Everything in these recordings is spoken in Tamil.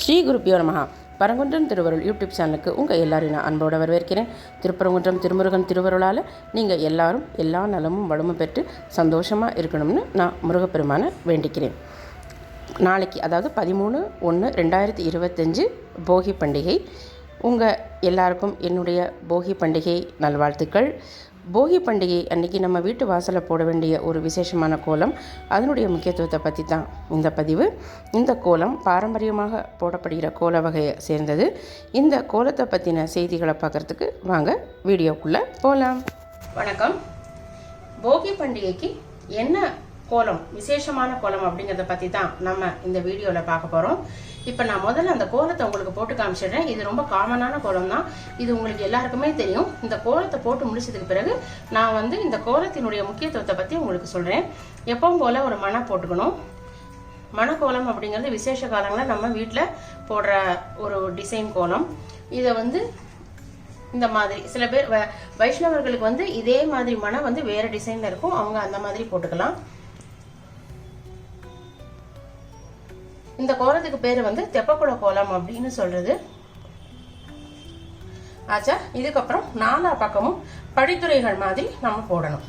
ஸ்ரீ குருப்பியோ நமஹா. பரங்குன்றம் திருவருள் யூடியூப் சேனலுக்கு உங்கள் எல்லாரையும் நான் அன்போடு வரவேற்கிறேன். திருப்பரங்குன்றம் திருமுருகன் திருவருளால் நீங்கள் எல்லாரும் எல்லா நலமும் வளமும் பெற்று சந்தோஷமாக இருக்கணும்னு நான் முருகப்பெருமானை வேண்டிக்கிறேன். நாளைக்கு அதாவது பதிமூணு ஒன்று ரெண்டாயிரத்தி இருபத்தஞ்சு போகி பண்டிகை. உங்கள் எல்லாருக்கும் என்னுடைய போகி பண்டிகை நல்வாழ்த்துக்கள். போகி பண்டிகை அன்றைக்கி நம்ம வீட்டு வாசலில் போட வேண்டிய ஒரு விசேஷமான கோலம் அதனுடைய முக்கியத்துவத்தை பற்றி தான் இந்த பதிவு. இந்த கோலம் பாரம்பரியமாக போடப்படுகிற கோல வகையை சேர்ந்தது. இந்த கோலத்தை பற்றின செய்திகளை பார்க்குறதுக்கு வாங்க வீடியோக்குள்ளே போகலாம் வணக்கம். போகி பண்டிகைக்கு என்ன கோலம் விசேஷமான கோலம் அப்படிங்கிறத பற்றி தான் நம்ம இந்த வீடியோவில் பார்க்க போகிறோம் இப்போ நான் முதல்ல அந்த கோலத்தை உங்களுக்கு போட்டு காமிச்சிடுறேன். இது ரொம்ப காமனான கோலம் தான். இது உங்களுக்கு எல்லாருக்குமே தெரியும். இந்த கோலத்தை போட்டு முடிச்சதுக்கு பிறகு நான் வந்து இந்த கோலத்தினுடைய முக்கியத்துவத்தை பற்றி உங்களுக்கு சொல்கிறேன் எப்பவும் போல் ஒரு மணை போட்டுக்கணும். மணக்கோலம் அப்படிங்கிறது விசேஷ காலங்களில் நம்ம வீட்டில் போடுற ஒரு டிசைன் கோலம். இதை வந்து இந்த மாதிரி சில பேர் வ- வைஷ்ணவர்களுக்கு வந்து இதே மாதிரி மனம் வந்து வேற டிசைன்ல இருக்கும். அவங்க அந்த மாதிரி போட்டுக்கலாம். இந்த கோலத்துக்கு பேர் வந்து தெப்பக்குள கோலம் அப்படின்னு சொல்றது. ஆச்சா இதுக்கப்புறம் நாலா பக்கமும் படித்துறைகள் மாதிரி நம்ம போடணும்.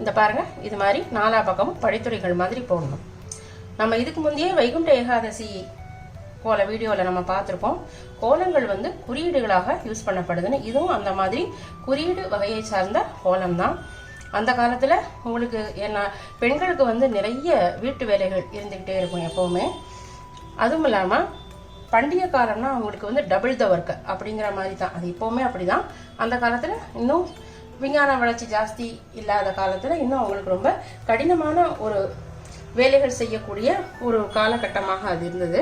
இந்த பாருங்க இது மாதிரி நாலா பக்கமும் படித்துறைகள் மாதிரி போடணும். நம்ம இதுக்கு முந்தையே வைகுண்ட ஏகாதசி கோல வீடியோவில் நம்ம பார்த்துருப்போம். கோலங்கள் வந்து குறியீடுகளாக யூஸ் பண்ணப்படுதுன்னு இதுவும் அந்த மாதிரி குறியீடு வகையை சார்ந்த கோலம் தான். அந்த காலத்தில் உங்களுக்கு என்ன பெண்களுக்கு வந்து நிறைய வீட்டு வேலைகள் இருந்துக்கிட்டே இருக்கும் எப்போவுமே. அதுவும் இல்லாமல் பண்டிகை காலம்னா அவங்களுக்கு வந்து டபுள் த ஒர்க்கு அப்படிங்கிற மாதிரி தான். அது இப்போவுமே அப்படிதான். அந்த காலத்தில் இன்னும் விஞ்ஞான வளர்ச்சி ஜாஸ்தி இல்லாத காலத்தில் இன்னும் அவங்களுக்கு ரொம்ப கடினமான ஒரு வேலைகள் செய்யக்கூடிய ஒரு காலகட்டமாக அது இருந்தது.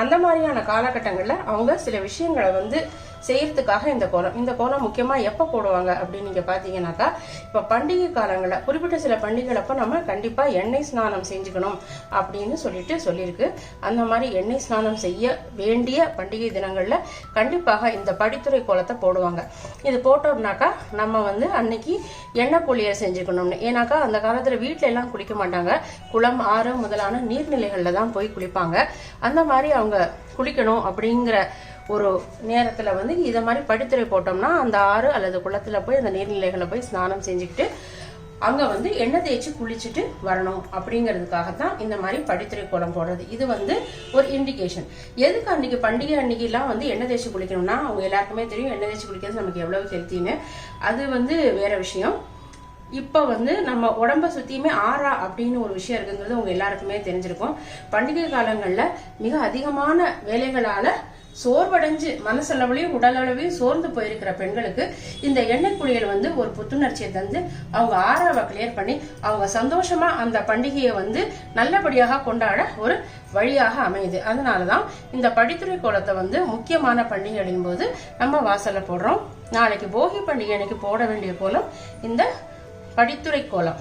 அந்த மாதிரியான காலகட்டங்களில் அவங்க சில விஷயங்களை வந்து செய்யறதுக்காக இந்த கோலம். இந்த கோலம் முக்கியமாக எப்போ போடுவாங்க அப்படின்னு நீங்கள் பார்த்தீங்கன்னாக்கா இப்போ பண்டிகை காலங்களில் குறிப்பிட்ட சில பண்டிகைகளப்போ நம்ம கண்டிப்பாக எண்ணெய் ஸ்நானம் செஞ்சுக்கணும் அப்படின்னு சொல்லிட்டு சொல்லியிருக்கு. அந்த மாதிரி எண்ணெய் ஸ்நானம் செய்ய வேண்டிய பண்டிகை தினங்களில் கண்டிப்பாக இந்த படித்துறை கோலத்தை போடுவாங்க. இது போட்டோம்னாக்கா நம்ம வந்து அன்னைக்கு எண்ணெய் குளியல் செஞ்சுக்கணும்னு. ஏன்னாக்கா அந்த காலத்தில் வீட்டில எல்லாம் குளிக்க மாட்டாங்க. குளம் ஆறு முதலான நீர்நிலைகளில் தான் போய் குளிப்பாங்க. அந்த மாதிரி அவங்க குளிக்கணும் அப்படிங்கிற ஒரு நேரத்தில் வந்து இதை மாதிரி படித்துறை போட்டோம்னா அந்த ஆறு அல்லது குளத்தில் போய் அந்த நீர்நிலைகளை போய் ஸ்நானம் செஞ்சுக்கிட்டு அங்கே வந்து எண்ணெய் தேய்ச்சி குளிச்சுட்டு வரணும் அப்படிங்கிறதுக்காக தான் இந்த மாதிரி படித்துறை கோலம் போடுறது. இது வந்து ஒரு இண்டிகேஷன் எதுக்கு அன்னைக்கு பண்டிகை அன்னைக்கெல்லாம் வந்து எண்ணெய் தேய்ச்சி குளிக்கணும்னா? அவங்க எல்லாருக்குமே தெரியும் எண்ணெய் தேய்ச்சி குளிக்கிறது நமக்கு எவ்வளவு ஹெல்த்தின்னு அது வந்து வேற விஷயம். இப்போ வந்து நம்ம உடம்ப சுற்றியுமே ஆறா அப்படின்னு ஒரு விஷயம் இருக்குங்கிறது உங்க எல்லாருக்குமே தெரிஞ்சிருக்கும். பண்டிகை காலங்களில் மிக அதிகமான வேலைகளால சோர்வடைஞ்சு மனசளவுலையும் உடலளவையும் சோர்ந்து போயிருக்கிற பெண்களுக்கு இந்த எண்ணெய் குளியல் வந்து ஒரு புத்துணர்ச்சியை தந்து அவங்க ஆறாவை கிளியர் பண்ணி அவங்க சந்தோஷமா அந்த பண்டிகையை வந்து நல்லபடியாக கொண்டாட ஒரு வழியாக அமையுது. அதனாலதான் இந்த படித்துறை கோலத்தை வந்து முக்கியமான பண்டிகைகளின் போது நம்ம வாசல்ல போடுறோம். நாளைக்கு போகி பண்டிகை அன்னைக்கு போட வேண்டிய கோலம் இந்த படித்துறை கோலம்.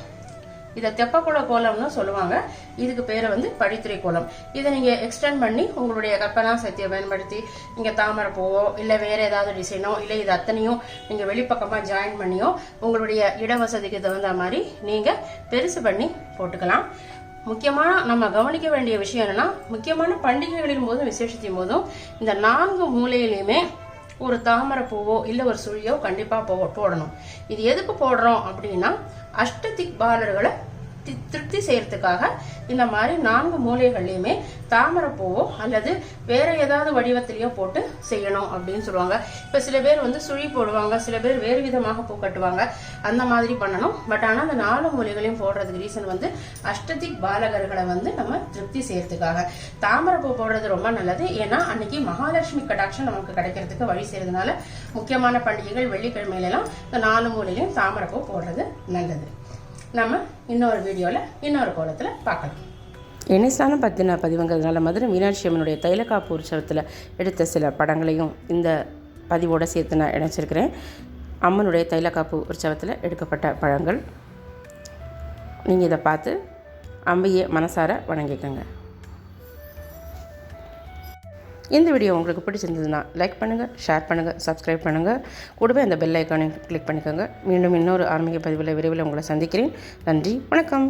இதை தெப்பக்குள கோலம்னு சொல்லுவாங்க. இதுக்கு பேரை வந்து படித்துறை கோலம். இதை நீங்கள் எக்ஸ்டெண்ட் பண்ணி உங்களுடைய கற்பனா சக்தியை பயன்படுத்தி இங்கே தாமரை பூவோ இல்லை வேறு ஏதாவது டிசைனோ இல்லை இது அத்தனையும் நீங்கள் வெளிப்பக்கமாக ஜாயின் பண்ணியோ உங்களுடைய இட வசதிக்கு தகுந்த மாதிரி நீங்கள் பெருசு பண்ணி போட்டுக்கலாம். முக்கியமான நம்ம கவனிக்க வேண்டிய விஷயம் என்னன்னா முக்கியமான பண்டிகைகளின் போதும் விசேஷத்தின் போதும் இந்த நான்கு மூலையிலையுமே ஒரு தாமரை பூவோ இல்லை ஒரு சுழியோ கண்டிப்பாக போ போடணும். இது எதுக்கு போடுறோம் அப்படின்னா அஷ்டதிக் பாலர்களை தி- திருப்தி செய்யறதுக்காக இந்த மாதிரி நான்கு மூலைகள்லையுமே தாமரைப்பூவோ அல்லது வேற ஏதாவது வடிவத்திலையோ போட்டு செய்யணும் அப்படின்னு சொல்லுவாங்க. இப்போ சில பேர் வந்து சுழி போடுவாங்க சில பேர் வேறு விதமாக பூ கட்டுவாங்க. அந்த மாதிரி பண்ணணும். பட் ஆனால் அந்த நாலு மூலைகளையும் போடுறதுக்கு ரீசன் வந்து அஷ்டதிக் பாலகர்களை வந்து நம்ம திருப்தி செய்யறதுக்காக. தாமரைப்பூ போடுறது ரொம்ப நல்லது. ஏன்னா அன்னைக்கு மகாலட்சுமி கடாட்சம் நமக்கு கிடைக்கிறதுக்கு வழி செய்யறதுனால முக்கியமான பண்டிகைகள் வெள்ளிக்கிழமையிலலாம் இந்த நாலு மூலையிலையும் தாமரைப்பூ போடுறது நல்லது. நம்ம இன்னொரு வீடியோவில் இன்னொரு கோலத்தில் பார்க்கலாம். எண்ணெய் ஸ்நானம் பற்றின பதிவுங்கிறதுனால மதுரை மீனாட்சி அம்மனுடைய தைலக்காப்பு உற்சவத்தில் எடுத்த சில படங்களையும் இந்த பதிவோடு சேர்த்து நான் இணைச்சிருக்கிறேன். அம்மனுடைய தைலக்காப்பு உற்சவத்தில் எடுக்கப்பட்ட பழங்கள் நீங்கள் இதை பார்த்து அம்பையை மனசார வணங்கிக்கோங்க. இந்த வீடியோ உங்களுக்கு பிடிச்சிருந்ததுன்னா லைக் பண்ணுங்கள் ஷேர் பண்ணுங்கள் சப்ஸ்கிரைப் பண்ணுங்கள் கூடவே அந்த பெல் ஐக்கானையும் கிளிக் பண்ணிக்கோங்க. மீண்டும் இன்னொரு ஆன்மீக பதிவில் விரைவில் உங்களை சந்திக்கிறேன். நன்றி வணக்கம்.